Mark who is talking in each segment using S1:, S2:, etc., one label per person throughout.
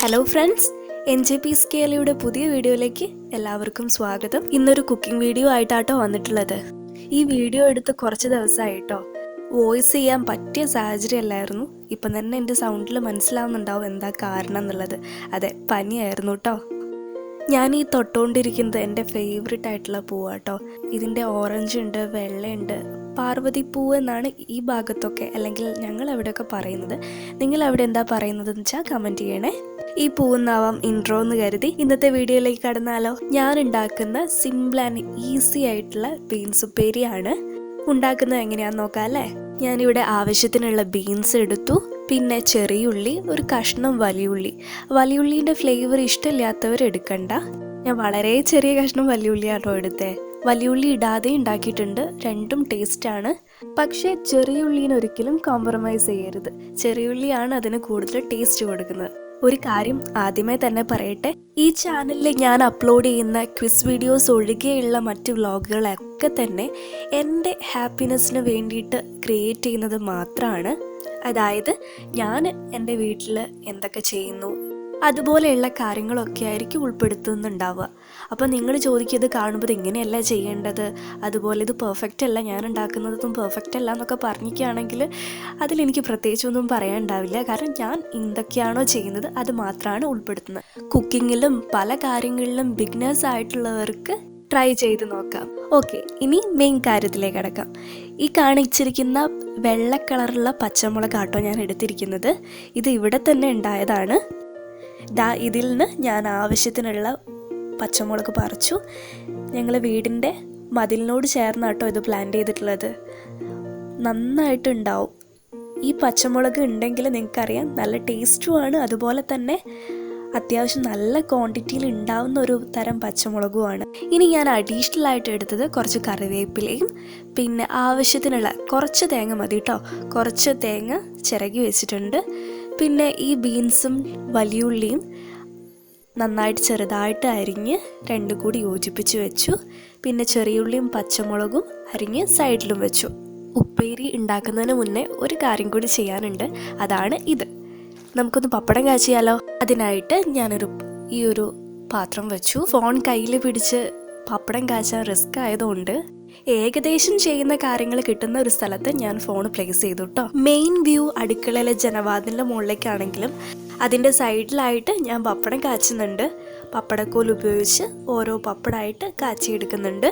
S1: Hello friends N J P സ്കേലയുടെ പുതിയ വീഡിയോയിലേക്ക് എല്ലാവർക്കും സ്വാഗതം. ഇന്നൊരു കുക്കിംഗ് വീഡിയോ ആയിട്ടാട്ടോ വന്നിട്ടുള്ളത്. ഈ വീഡിയോ എടുത്ത് കുറച്ച് ദിവസമായിട്ടോ. വോയിസ് ചെയ്യാൻ പറ്റിയ സാഹചര്യം അല്ലായിരുന്നു ഇപ്പം തന്നെ എന്റെ സൗണ്ടിൽ മനസ്സിലാവുന്നുണ്ടാവും എന്താ കാരണം എന്നുള്ളത്. അതെ പനിയായിരുന്നു കേട്ടോ ഞാൻ ഈ തൊട്ടുകൊണ്ടിരിക്കുന്നത് എന്റെ ഫേവറേറ്റ് ആയിട്ടുള്ള പൂവാട്ടോ. ഇതിന്റെ ഓറഞ്ച് ഉണ്ട് വെള്ളയുണ്ട് പാർവതി പൂവ് എന്നാണ് ഈ ഭാഗത്തൊക്കെ അല്ലെങ്കിൽ ഞങ്ങൾ അവിടെയൊക്കെ പറയുന്നത്. നിങ്ങൾ അവിടെ എന്താ പറയുന്നത് എന്ന് വെച്ചാൽ കമന്റ് ചെയ്യണേ. ഈ പൂവെന്നാവാം ഇൻട്രോ എന്ന് കരുതി ഇന്നത്തെ വീഡിയോയിലേക്ക് കടന്നാലോ. ഞാൻ ഉണ്ടാക്കുന്ന സിമ്പിൾ ആൻഡ് ഈസി ആയിട്ടുള്ള ബീൻസ് ഉപ്പേരിയാണ്. ഉണ്ടാക്കുന്നത് എങ്ങനെയാന്ന് നോക്കാം അല്ലേ? ഞാനിവിടെ ആവശ്യത്തിനുള്ള ബീൻസ് എടുത്തു. പിന്നെ ചെറിയുള്ളി ഒരു കഷ്ണം വലിയുള്ളി. വലിയുള്ളിന്റെ ഫ്ലേവർ ഇഷ്ടമില്ലാത്തവർ എടുക്കണ്ട ഞാൻ വളരെ ചെറിയ കഷ്ണം വലിയുള്ളിയാണോ എടുത്തേ? വലിയുള്ളി ഇടാതെ ഉണ്ടാക്കിയിട്ടുണ്ട്. രണ്ടും ടേസ്റ്റാണ് പക്ഷേ ചെറിയുള്ളീന് ഒരിക്കലും കോംപ്രമൈസ് ചെയ്യരുത്. ചെറിയുള്ളിയാണ് അതിന് കൂടുതൽ ടേസ്റ്റ് കൊടുക്കുന്നത്. ഒരു കാര്യം ആദ്യമേ തന്നെ പറയട്ടെ. ഈ ചാനലിൽ ഞാൻ അപ്ലോഡ് ചെയ്യുന്ന ക്വിസ് വീഡിയോസ് ഒഴികെയുള്ള മറ്റ് വ്ളോഗുകളൊക്കെ തന്നെ എന്റെ ഹാപ്പിനെസ്സിന് വേണ്ടിയിട്ട് ക്രിയേറ്റ് ചെയ്യുന്നത് മാത്രമാണ് അതായത് ഞാൻ എന്റെ വീട്ടിൽ എന്തൊക്കെ ചെയ്യുന്നു അതുപോലെയുള്ള കാര്യങ്ങളൊക്കെ ആയിരിക്കും ഉൾപ്പെടുത്തുന്നുണ്ടാവുക. അപ്പോൾ നിങ്ങൾ ചോദിക്കും ഇത് കാണുമ്പോൾ ഇങ്ങനെയല്ല ചെയ്യേണ്ടത് അതുപോലെ ഇത് പെർഫെക്റ്റ് അല്ല ഞാൻ ഉണ്ടാക്കുന്നതും പെർഫെക്റ്റ് അല്ല എന്നൊക്കെ പറഞ്ഞിരിക്കുകയാണെങ്കിൽ അതിലെനിക്ക് പ്രത്യേകിച്ചൊന്നും പറയാനുണ്ടാവില്ല. കാരണം ഞാൻ എന്തൊക്കെയാണോ ചെയ്യുന്നത് അത് മാത്രമാണ് ഉൾപ്പെടുത്തുന്നത്. കുക്കിങ്ങിലും പല കാര്യങ്ങളിലും ബിഗ്നേഴ്സ് ആയിട്ടുള്ളവർക്ക് ട്രൈ ചെയ്ത് നോക്കാം. ഓക്കെ ഇനി മെയിൻ കാര്യത്തിലേക്ക് കിടക്കാം. ഈ കാണിച്ചിരിക്കുന്ന വെള്ള കളറുള്ള പച്ചമുളകാട്ടോ ഞാൻ എടുത്തിരിക്കുന്നത്. ഇത് ഇവിടെ തന്നെ ഉണ്ടായതാണ്. ദാ ഇതിൽ നിന്ന് ഞാൻ ആവശ്യത്തിനുള്ള പച്ചമുളക് പറിച്ചു. ഞങ്ങൾ വീടിന്റെ മതിലിനോട് ചേർന്നാട്ടോ ഇത് പ്ലാൻ ചെയ്തിട്ടുള്ളത്. നന്നായിട്ടുണ്ടാവും. ഈ പച്ചമുളക് ഉണ്ടെങ്കിൽ നിങ്ങൾക്കറിയാം നല്ല ടേസ്റ്റുമാണ്. അതുപോലെ തന്നെ അത്യാവശ്യം നല്ല ക്വാണ്ടിറ്റിയിൽ ഉണ്ടാവുന്ന ഒരു തരം പച്ചമുളകുമാണ്. ഇനി ഞാൻ അഡീഷണൽ ആയിട്ട് എടുത്തത് കുറച്ച് കറിവേപ്പിലയും പിന്നെ ആവശ്യത്തിനുള്ള കുറച്ച് തേങ്ങ മതി കേട്ടോ കുറച്ച് തേങ്ങ ചിരകി വെച്ചിട്ടുണ്ട്. പിന്നെ ഈ ബീൻസും വലിയുള്ളിയും നന്നായിട്ട് ചെറുതായിട്ട് അരിഞ്ഞ് രണ്ടും കൂടി യോജിപ്പിച്ച് വെച്ചു. പിന്നെ ചെറിയുള്ളിയും പച്ചമുളകും അരിഞ്ഞ് സൈഡിലും വെച്ചു. ഉപ്പേരി ഉണ്ടാക്കുന്നതിന് മുന്നേ ഒരു കാര്യം കൂടി ചെയ്യാനുണ്ട്. അതാണ് ഇത്. നമുക്കൊന്ന് പപ്പടം കാച്ചിയാലോ? അതിനായിട്ട് ഞാനൊരു ഈ ഒരു പാത്രം വെച്ചു. ഫോൺ കയ്യിൽ പിടിച്ച് പപ്പടം കാച്ചാൻ റിസ്ക് ആയതുകൊണ്ട് ഏകദേശം ചെയ്യുന്ന കാര്യങ്ങൾ കിട്ടുന്ന ഒരു സ്ഥലത്ത് ഞാൻ ഫോൺ പ്ലേസ് ചെയ്തു കേട്ടോ മെയിൻ വ്യൂ അടുക്കളയിലെ ജനവാദിന്റെ മുകളിലേക്കാണെങ്കിലും അതിന്റെ സൈഡിലായിട്ട് ഞാൻ പപ്പടം കാച്ചുന്നുണ്ട്. പപ്പടക്കോൽ ഉപയോഗിച്ച് ഓരോ പപ്പടമായിട്ട് കാച്ചിയെടുക്കുന്നുണ്ട്.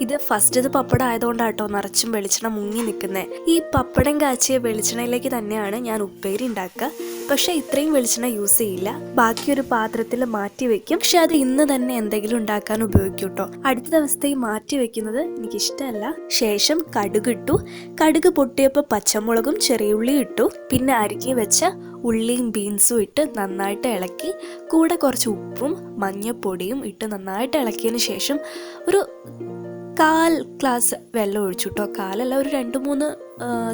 S1: ഇത് ഫസ്റ്റ് ഇത് പപ്പടം ആയതുകൊണ്ടാട്ടോ നിറച്ചും വെളിച്ചെണ്ണ മുങ്ങി നിൽക്കുന്നത് ഈ പപ്പടം കാച്ചിയ വെളിച്ചെണ്ണയിലേക്ക് തന്നെയാണ് ഞാൻ ഉപ്പേരി ഉണ്ടാക്കുക. പക്ഷെ ഇത്രയും വെളിച്ചെണ്ണ യൂസ് ചെയ്യില്ല. ബാക്കി ഒരു പാത്രത്തിൽ മാറ്റി വെക്കും. പക്ഷെ അത് ഇന്ന് തന്നെ എന്തെങ്കിലും ഉണ്ടാക്കാൻ ഉപയോഗിക്കും കേട്ടോ അടുത്ത ദിവസത്തേക്ക് മാറ്റി വെക്കുന്നത് എനിക്ക് ഇഷ്ടമല്ല ശേഷം കടുക് ഇട്ടു. കടുക് പൊട്ടിയപ്പോൾ പച്ചമുളകും ചെറിയുള്ളിയും ഇട്ടു. പിന്നെ അരിക്കി വെച്ച ഉള്ളിയും ബീൻസും ഇട്ട് നന്നായിട്ട് ഇളക്കി. കൂടെ കുറച്ച് ഉപ്പും മഞ്ഞപ്പൊടിയും ഇട്ട് നന്നായിട്ട് ഇളക്കിയതിന് ശേഷം ഒരു കാൽ ഗ്ലാസ് വെള്ളം ഒഴിച്ചു കേട്ടോ കാലല്ല ഒരു രണ്ട് മൂന്ന്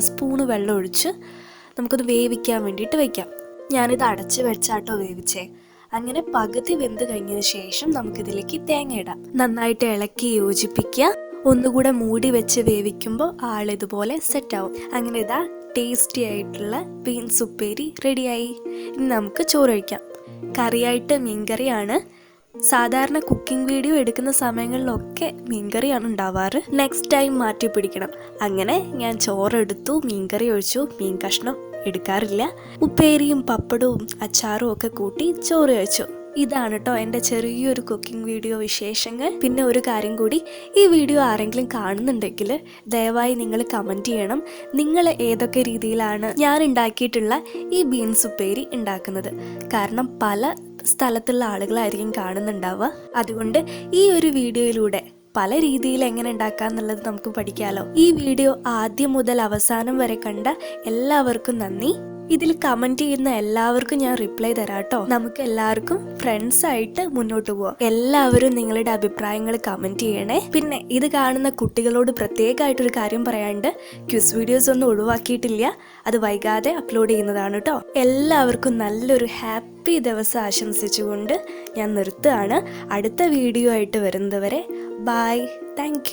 S1: സ്പൂണ് വെള്ളം ഒഴിച്ച് നമുക്കത് വേവിക്കാൻ വേണ്ടിയിട്ട് വെക്കാം. ഞാനിത് അടച്ചു വെച്ചാട്ടോ വേവിച്ചേ. അങ്ങനെ പകുതി വെന്ത് കഴിഞ്ഞതിന് ശേഷം നമുക്കിതിലേക്ക് തേങ്ങ ഇടാം. നന്നായിട്ട് ഇളക്കി യോജിപ്പിക്കുക. ഒന്നുകൂടെ മൂടി വെച്ച് വേവിക്കുമ്പോൾ ആൾ ഇതുപോലെ സെറ്റാവും അങ്ങനെ ഇതാ ടേസ്റ്റി ആയിട്ടുള്ള ബീൻസ് ഉപ്പേരി റെഡിയായി ഇനി നമുക്ക് ചോറ് കഴിക്കാം. കറിയായിട്ട് മീൻകറിയാണ്. സാധാരണ കുക്കിംഗ് വീഡിയോ എടുക്കുന്ന സമയങ്ങളിലൊക്കെ മീൻകറിയാണ് ഉണ്ടാവാറ്. നെക്സ്റ്റ് ടൈം മാറ്റി പിടിക്കണം. അങ്ങനെ ഞാൻ ചോറെടുത്തു മീൻകറി ഒഴിച്ചു മീൻ കഷ്ണം എടുക്കാറില്ല. ഉപ്പേരിയും പപ്പടവും അച്ചാറും ഒക്കെ കൂട്ടി ചോറ് കഴിച്ചു. ഇതാണ് കേട്ടോ എന്റെ ചെറിയൊരു കുക്കിംഗ് വീഡിയോ വിശേഷങ്ങൾ. പിന്നെ ഒരു കാര്യം കൂടി ഈ വീഡിയോ ആരെങ്കിലും കാണുന്നുണ്ടെങ്കിൽ ദയവായി നിങ്ങൾ കമന്റ് ചെയ്യണം. നിങ്ങൾ ഏതൊക്കെ രീതിയിലാണ് ഞാൻ ഉണ്ടാക്കിയിട്ടുള്ള ഈ ബീൻസ് ഉപ്പേരി ഉണ്ടാക്കുന്നത്? കാരണം പല സ്ഥലത്തുള്ള ആളുകളായിരിക്കും കാണുന്നുണ്ടാവുക. അതുകൊണ്ട് ഈ ഒരു വീഡിയോയിലൂടെ പല രീതിയിൽ എങ്ങനെ ഉണ്ടാക്കാം എന്നുള്ളത് നമുക്ക് പഠിക്കാമല്ലോ ഈ വീഡിയോ ആദ്യം മുതൽ അവസാനം വരെ കണ്ട എല്ലാവർക്കും നന്ദി. ഇതിൽ കമന്റ് ചെയ്യുന്ന എല്ലാവർക്കും ഞാൻ റിപ്ലൈ തരാം കേട്ടോ നമുക്ക് എല്ലാവർക്കും ഫ്രണ്ട്സ് ആയിട്ട് മുന്നോട്ട് പോവാം. എല്ലാവരും നിങ്ങളുടെ അഭിപ്രായങ്ങൾ കമന്റ് ചെയ്യണേ. പിന്നെ ഇത് കാണുന്ന കുട്ടികളോട് പ്രത്യേകമായിട്ടൊരു കാര്യം പറയാണ്ട് ക്യൂസ് വീഡിയോസ് ഒന്നും ഒഴിവാക്കിയിട്ടില്ല. അത് വൈകാതെ അപ്ലോഡ് ചെയ്യുന്നതാണ് കേട്ടോ എല്ലാവർക്കും നല്ലൊരു ഹാപ്പി ദിവസം ആശംസിച്ചുകൊണ്ട് ഞാൻ നിർത്തുകയാണ്. അടുത്ത വീഡിയോ ആയിട്ട് വരുന്നതുവരെ ബൈ താങ്ക്